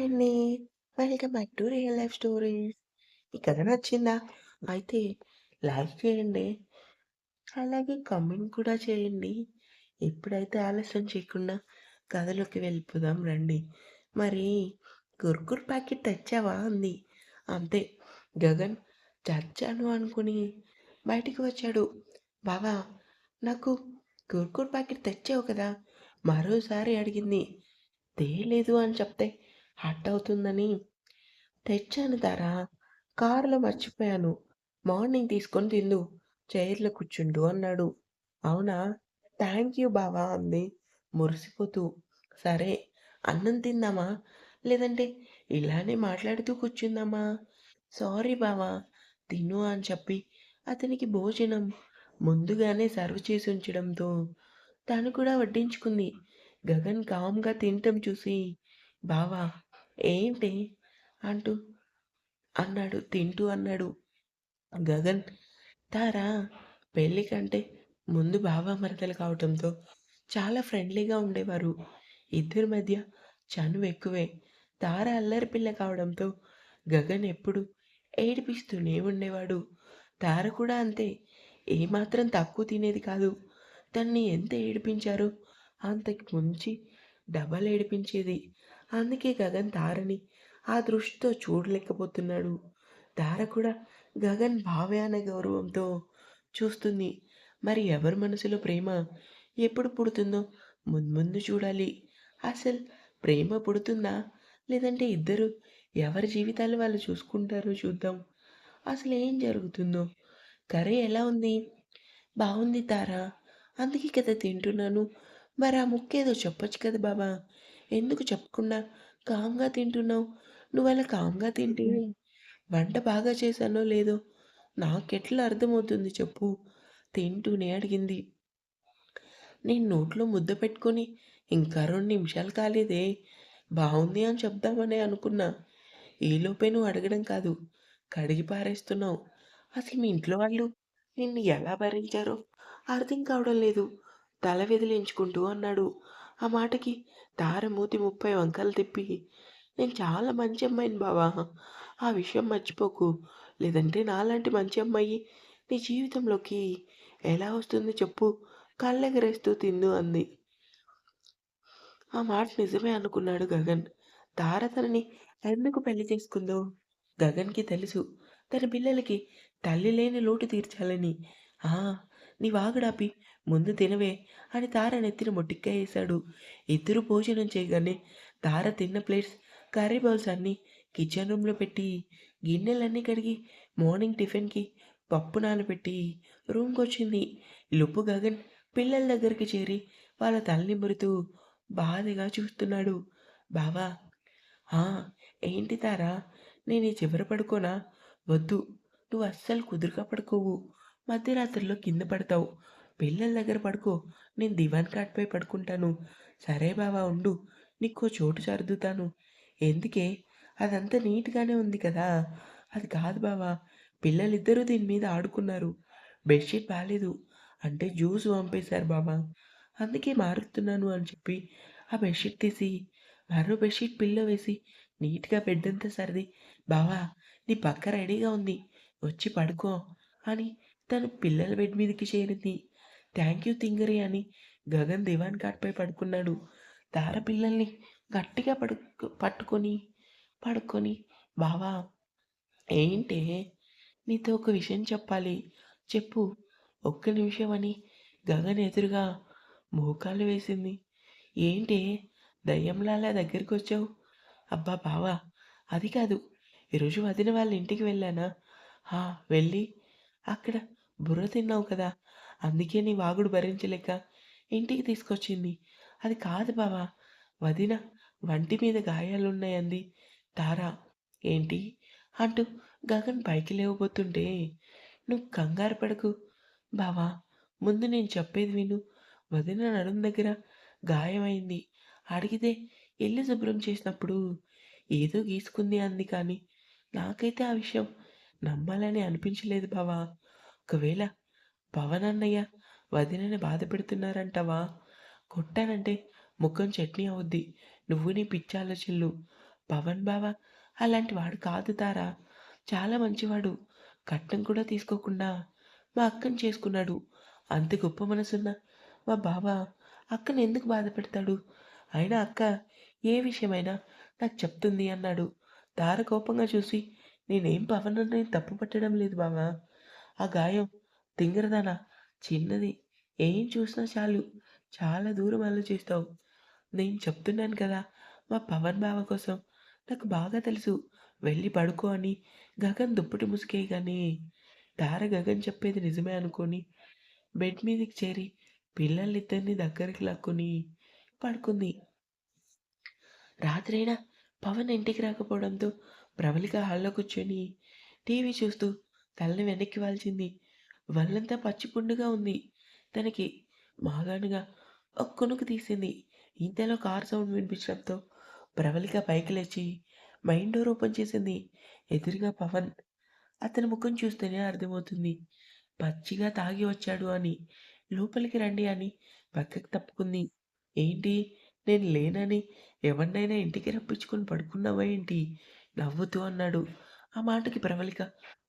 Hi అండి. Welcome back to real life stories. ఈ కథ నచ్చిందా? అయితే లైక్ చేయండి. అలాగే కమెంట్ కూడా చేయండి. ఎప్పుడైతే ఆలస్యం చేయకుండా కథలోకి వెళ్ళిపోదాం రండి. మరి కుర్కుర్ ప్యాకెట్ తెచ్చావా? అంది. అంతే గగన్ చచ్చాను అనుకుని బయటికి వచ్చాడు. బావా నాకు కుర్కుర్ ప్యాకెట్ తెచ్చావు కదా! మరోసారి అడిగింది. తేలేదు అని చెప్తే హట్ అవుతుందని. తెచ్చాను తారా కారులో మర్చిపోయాను. మార్నింగ్ తీసుకొని తిందు చైర్లో కూర్చుండు అన్నాడు. అవునా? థ్యాంక్ యూ బావా అంది. మురిసిపోతూ. సరే అన్నం తిందామా? లేదంటే ఇలానే మాట్లాడుతూ కూర్చుందామా? సారీ బావా తిను అని చెప్పి అతనికి భోజనం ముందుగానే సర్వ్ చేసి ఉంచడంతో తను కూడా వడ్డించుకుంది. గగన్ కామ్గా తినటం చూసి బావా ఏంటి? అంటూ అన్నాడు తింటూ అన్నాడు గగన్. తారా పెళ్ళి కంటే ముందు బావామరదలు కావటంతో చాలా ఫ్రెండ్లీగా ఉండేవారు. ఇద్దరి మధ్య చనువు ఎక్కువే. తార అల్లరి పిల్ల కావడంతో గగన్ ఎప్పుడు ఏడిపిస్తూనే ఉండేవాడు. తార కూడా అంతే. ఏమాత్రం తక్కువ తినేది కాదు. తన్ని ఎంత ఏడిపించారో అంతకు ముంచి డబల్ ఏడిపించేది. అందుకే గగన్ తారని ఆ దృష్టితో చూడలేకపోతున్నాడు. తార కూడా గగన్ భావ్యాన అనే గౌరవంతో చూస్తుంది. మరి ఎవరి మనసులో ప్రేమ ఎప్పుడు పుడుతుందో ముందు ముందు చూడాలి. అసలు ప్రేమ పుడుతుందా? లేదంటే ఇద్దరు ఎవరి జీవితాలు వాళ్ళు చూసుకుంటారో చూద్దాం. అసలు ఏం జరుగుతుందో? కర్రీ ఎలా ఉంది? బాగుంది తారా. అందుకే కదా తింటున్నాను. మరి ఆ ముక్కేదో చెప్పొచ్చు కదా బాబా. ఎందుకు చెప్పకుండా కామ్గా తింటున్నావు. నువ్వు అలా కామ్గా తింటే వంట బాగా చేశానో లేదో నాకెట్లా అర్థమవుతుంది చెప్పు? తింటూనే అడిగింది. నేను నోట్లో ముద్ద పెట్టుకొని ఇంకా రెండు నిమిషాలు కాలేదే. బాగుంది అని చెప్దామని అనుకున్నా. ఈలోపే నువ్వు అడగడం కాదు. కడిగి పారేస్తున్నావు. అసలు మీ ఇంట్లో వాళ్ళు నిన్ను ఎలా భరించారో అర్థం కావడం లేదు. తల విదిలించుకుంటూ అన్నాడు. ఆ మాటకి తార మూతి ముప్పై వంకలు తిప్పి నేను చాలా మంచి అమ్మాయిని బావా. ఆ విషయం మర్చిపోకు. లేదంటే నాలాంటి మంచి అమ్మాయి నీ జీవితంలోకి ఎలా వస్తుంది చెప్పు. కళ్ళెగరేస్తూ తిందు అంది. ఆ మాట నిజమే అనుకున్నాడు గగన్. తార తనని ఎందుకు పెళ్ళి చేసుకుందో గగన్కి తెలుసు. తన పిల్లలకి తల్లి లేని లోటు తీర్చాలని. ఆ నీ వాగుడాపి. ముందు తినవే అని తార నెత్తిన మొట్టిక్కాయ వేశాడు ఇద్దరు భోజనం చేయగానే తార తిన్న ప్లేట్స్ కర్రీ బౌల్స్ అన్నీ కిచెన్ రూమ్లో పెట్టి గిన్నెలన్నీ కడిగి మార్నింగ్ టిఫిన్కి పప్పు నానబెట్టి రూమ్కి వచ్చింది లుప్పు గగన్ పిల్లల దగ్గరికి చేరి వాళ్ళ తలని మురుతూ బాధగా చూస్తున్నాడు. బావా ఏంటి తారా? నేను ఈ చివర పడుకోనా? వద్దు నువ్వు అస్సలు కుదురుగా పడుకోవు. మధ్యరాత్రిలో కింద పడతావు. పిల్లల దగ్గర పడుకో. నేను దివాన్ కాట్పై పడుకుంటాను. సరే బావా ఉండు. నీకో చోటు సర్దుతాను. ఎందుకే? అదంతా నీట్గానే ఉంది కదా. అది కాదు బావా. పిల్లలిద్దరూ దీని మీద ఆడుకున్నారు. బెడ్షీట్ బాగాలేదు అంటే జ్యూస్ పంపేశారు బావా అందుకే మారుతున్నాను అని చెప్పి ఆ బెడ్షీట్ తీసి మరో బెడ్షీట్ పిల్లో వేసి నీట్గా బెడ్ అంతా సర్ది బావా నీ పక్క రెడీగా ఉంది. వచ్చి పడుకో అని తను పిల్లల బెడ్ మీదకి చేరింది. థ్యాంక్ యూ తింగరి అని గగన్ దివాన్ కాట్పై పడుకున్నాడు. తార పిల్లల్ని గట్టిగా పడుకు పట్టుకొని పడుకొని బావా ఏంటే? నీతో ఒక విషయం చెప్పాలి. చెప్పు. ఒక్క నిమిషం అని గగన్ ఎదురుగా మోకాలు వేసింది. ఏంటే? దయ్యంలా అలా దగ్గరికి వచ్చావు? అబ్బా బావా అది కాదు. ఈరోజు వదిన వాళ్ళ ఇంటికి వెళ్ళానా? హా వెళ్ళి అక్కడ బుర్ర తిన్నావు కదా. అందుకే నీ వాగుడు భరించలేక ఇంటికి తీసుకొచ్చింది. అది కాదు బావా వదిన వంటి మీద గాయాలున్నాయంది. తారా ఏంటి? అంటూ గగన్ పైకి లేవబోతుంటే నువ్వు కంగారు పడకు. బావా ముందు నేను చెప్పేది విను. వదిన నడుం దగ్గర గాయమైంది. అడిగితే ఇల్లు శుభ్రం చేసినప్పుడు ఏదో గీసుకుంది అంది కానీ నాకైతే ఆ విషయం నమ్మాలని అనిపించలేదు బావా. ఒకవేళ పవన్ అన్నయ్య వదినని బాధ పెడుతున్నారంటవా కొట్టానంటే ముఖం చట్నీ అవుద్ది నువ్వు నీ పిచ్చి ఆలోచనలు పవన్ బావ అలాంటి వాడు కాదు తారా. చాలా మంచివాడు. కట్నం కూడా తీసుకోకుండా మా అక్కని చేసుకున్నాడు. అంత గొప్ప మనసున్న మా బావ అక్కని ఎందుకు బాధపెడతాడు? అయినా అక్క ఏ విషయమైనా నాకు చెప్తుంది అన్నాడు. తార కోపంగా చూసి నేనేం పవన్ అన్నని తప్పు పట్టడం లేదు బావా. ఆ గాయం తింగరదానా చిన్నది. ఏం చూసినా చాలు చాలా దూరం ఆలోచిస్తావు. నేను చెప్తున్నాను కదా! మా పవన్ బావ కోసం. నాకు బాగా తెలుసు. వెళ్ళి పడుకో అని గగన్ దుప్పటి ముసుకేయగానే తార గగన్ చెప్పేది నిజమే అనుకొని బెడ్ మీదకి చేరి పిల్లలిద్దరిని దగ్గరికి లాక్కొని పడుకుంది. రాత్రైనా పవన్ ఇంటికి రాకపోవడంతో ప్రవళిక హాల్లో కూర్చొని టీవీ చూస్తూ తలని వెనక్కి వాల్చింది. వల్లంతా పచ్చిపుండుగా ఉంది తనకి. మాగానుగా ఒక తీసింది. ఇంతలో కారు సౌండ్ వినిపించడంతో ప్రవళిక పైకి లేచి మైండ్ డోర్ ఓపెన్ చేసింది. ఎదురుగా పవన్. అతని ముఖం చూస్తేనే అర్థమవుతుంది. పచ్చిగా తాగి వచ్చాడు అని. లోపలికి రండి అని పక్కకు తప్పుకుంది. ఏంటి నేను లేనని ఎవరినైనా ఇంటికి రప్పించుకొని పడుకున్నావా ఏంటి? నవ్వుతూ అన్నాడు. ఆ మాటకి ప్రవళిక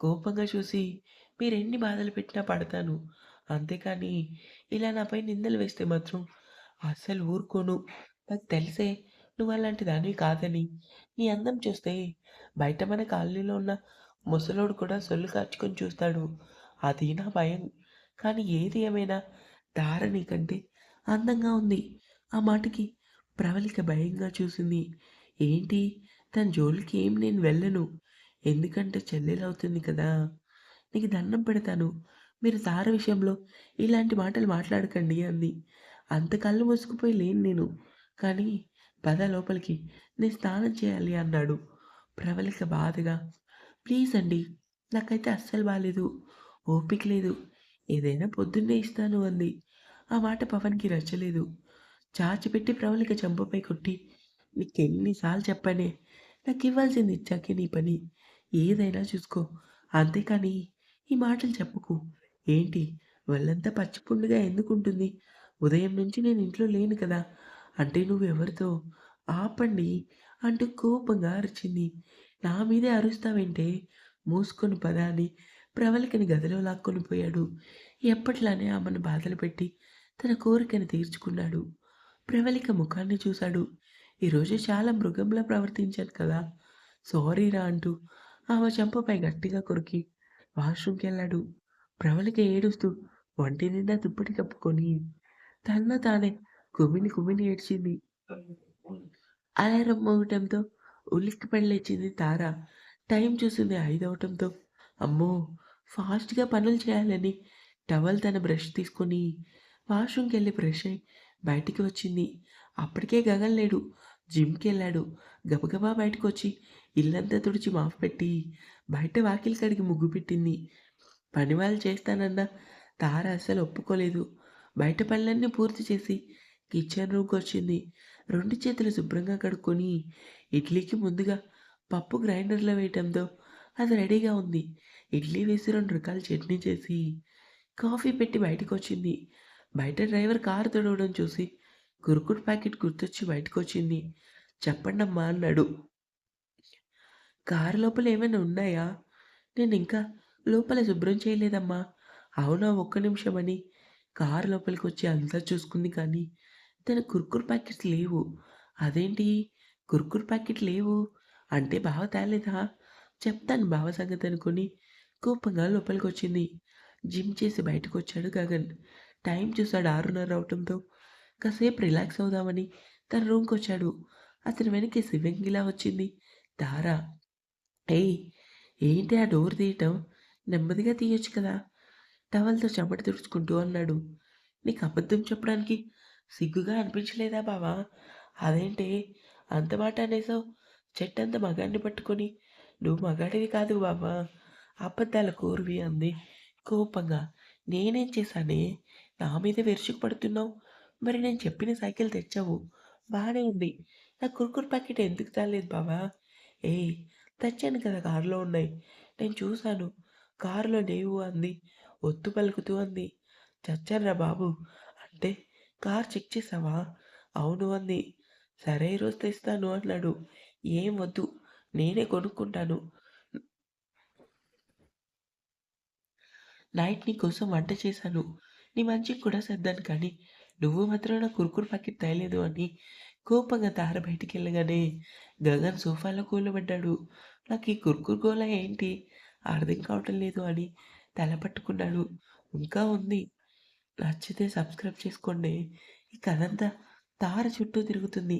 కోపంగా చూసి మీరెన్ని బాధలు పెట్టినా పడతాను. అంతేకానీ ఇలా నాపై నిందలు వేస్తే మాత్రం అస్సలు ఊరుకోను. నాకు తెలిసే నువ్వు అలాంటి దానివి కాదని. నీ అందం చూస్తే బయట మన కాలనీలో ఉన్న ముసలోడు కూడా సొల్లు కార్చుకొని చూస్తాడు. అది నా భయం. కానీ ఏది ఏమైనా తార నీకంటే అందంగా ఉంది. ఆ మాటకి ప్రవళిక భయంగా చూసింది. ఏంటి తన జోలికి ఏం నేను వెళ్ళను. ఎందుకంటే చెల్లెలవుతుంది కదా! నీకు దండం పెడతాను. మీరు తార విషయంలో ఇలాంటి మాటలు మాట్లాడకండి అంది. అంత కళ్ళు మూసుకుపోయి లేను నేను. కానీ పద లోపలికి. నేను స్నానం చేయాలి అన్నాడు. ప్రవళిక బాధగా ప్లీజ్ అండి. నాకైతే అస్సలు బాగాలేదు ఓపిక లేదు. ఏదైనా పొద్దున్నే ఇస్తాను అంది. ఆ మాట పవన్‌కి నచ్చలేదు. చాచిపెట్టి ప్రవళిక చంపపై కొట్టి నీకెన్నిసార్లు చెప్పానే నాకివ్వాల్సింది ఇచ్చాకే నీ పని. ఏదైనా చూసుకో. అంతేకానీ ఈ మాటలు చెప్పుకు ఏంటి ఒళ్ళంతా పచ్చిపుండుగా ఎందుకుంటుంది? ఉదయం నుంచి నేను ఇంట్లో లేను కదా! అంటే నువ్వెవరితో? ఆపండి అంటూ కోపంగా అరిచింది. నా మీదే అరుస్తావంటే మూసుకొని పద అని ప్రవళికని గదిలో లాక్కొని పోయాడు. ఎప్పట్లానే ఆమెను బాధలు పెట్టి తన కోరికను తీర్చుకున్నాడు. ప్రవళిక ముఖాన్ని చూశాడు. ఈరోజు చాలా మృగంలా ప్రవర్తించాను కదా! సారీరా అంటూ ఆమె చెంపపై గట్టిగా కొరికి వాష్రూమ్కి వెళ్ళాడు ప్రవళిక ఏడుస్తూ ఒంటి నిండా దుప్పటి కప్పుకొని తన తానే కుమిని కుమిని ఏడ్చింది. అలారం మోగటంతో ఉలిక్కి లేచింది తార. టైం చూసింది ఐదవటంతో అమ్మో! ఫాస్ట్‌గా పనులు చేయాలని టవల్ తన బ్రష్ తీసుకొని వాష్‌రూమ్‌కెళ్ళి బ్రష్ అయి బయటికి వచ్చింది. అప్పటికే గగన్ లేడు. జిమ్కి వెళ్ళాడు గబగబా బయటకొచ్చి ఇల్లంతా తుడిచి మాప్ పెట్టి బయట వాకిలి కడిగి ముగ్గు పెట్టింది. పనివాళ్ళు చేస్తానన్నా తార అస్సలు ఒప్పుకోలేదు. బయట పనులన్నీ పూర్తి చేసి కిచెన్ రూమ్‌కొచ్చింది. రెండు చేతులు శుభ్రంగా కడుక్కొని ఇడ్లీకి ముందుగా పప్పు గ్రైండర్‌లో వేయటంతో అది రెడీగా ఉంది. ఇడ్లీ వేసి రెండు రకాల చట్నీ చేసి కాఫీ పెట్టి బయటకొచ్చింది. బయట డ్రైవర్ కారు తుడవడం చూసి కురుకుడు ప్యాకెట్ గుర్తొచ్చి బయటకొచ్చింది. చెప్పండమ్మా అన్నాడు. కారు లోపల ఏమైనా ఉన్నాయా? నేను ఇంకా లోపల శుభ్రం చేయలేదమ్మా. అవునా ఒక్క నిమిషం అని కారు లోపలికొచ్చి అంతా చూసుకుంది కానీ తన కుర్కుర్ ప్యాకెట్స్ లేవు. అదేంటి కుర్కుర్ ప్యాకెట్ లేవు అంటే బావ తేలేదా? చెప్తాను బావ సంగతి అనుకుని కోపంగా లోపలికొచ్చింది. జిమ్ చేసి బయటకొచ్చాడు గగన్. టైం చూసాడు 6:30 అవటంతో కాసేపు రిలాక్స్ అవుదామని తన రూమ్కి వచ్చాడు అతని వెనకే శివంగిలా వచ్చింది దారా ఏయ్! ఏంటి ఆ డోర్ తీయటం? నెమ్మదిగా తీయొచ్చు కదా! టవల్‌తో చెమట తుడుచుకుంటూ అన్నాడు. నీకు అబద్ధం చెప్పడానికి సిగ్గుగా అనిపించలేదా బావా? అదేంటి అంత మాట అనేసావు? చెట్టంత మగాడిని పట్టుకొని నువ్వు మగాడివి కాదు బావా! అబద్ధాల కోరువి అంది కోపంగా. నేనేం చేశానే? నా మీదే విరుచుకుపడుతున్నావు. మరి నేను చెప్పిన సైకిల్ తెచ్చావు. బాగానే ఉంది. నా కుర్కుర్ ప్యాకెట్ ఎందుకు తాలేదు బావా? ఏయ్! తెచ్చాను కదా కారులో ఉన్నాయి. నేను చూశాను. కారులో లేవు అంది. ఒత్తు పలుకుతూ అంది. చచ్చానురా బాబు! అంటే కారు చెక్ చేసావా అవును అంది. సరే ఈరోజు తెస్తాను అన్నాడు. ఏం వద్దు నేనే కొనుక్కుంటాను నైట్ నీ కోసం వంట చేశాను నీ మంచికి కూడా సర్దాను కానీ నువ్వు మాత్రం నా కురుకురు ప్యాకెట్ తేలేదు అని కోపంగా తార బయటికి వెళ్ళగానే గగన్ సోఫాలో కూలబడ్డాడు నాకు ఈ కుర్కుర్ గోల ఏంటి? అర్థం కావటం లేదు అని తల పట్టుకున్నాడు. ఇంకా ఉంది. నచ్చితే సబ్స్క్రైబ్ చేసుకోండి. ఈ కథంతా తార చుట్టూ తిరుగుతుంది.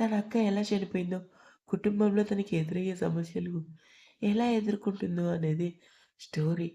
తన అక్క ఎలా చనిపోయిందో కుటుంబంలో తనకి ఎదురయ్యే సమస్యలు ఎలా ఎదుర్కొంటుందో అనేది స్టోరీ.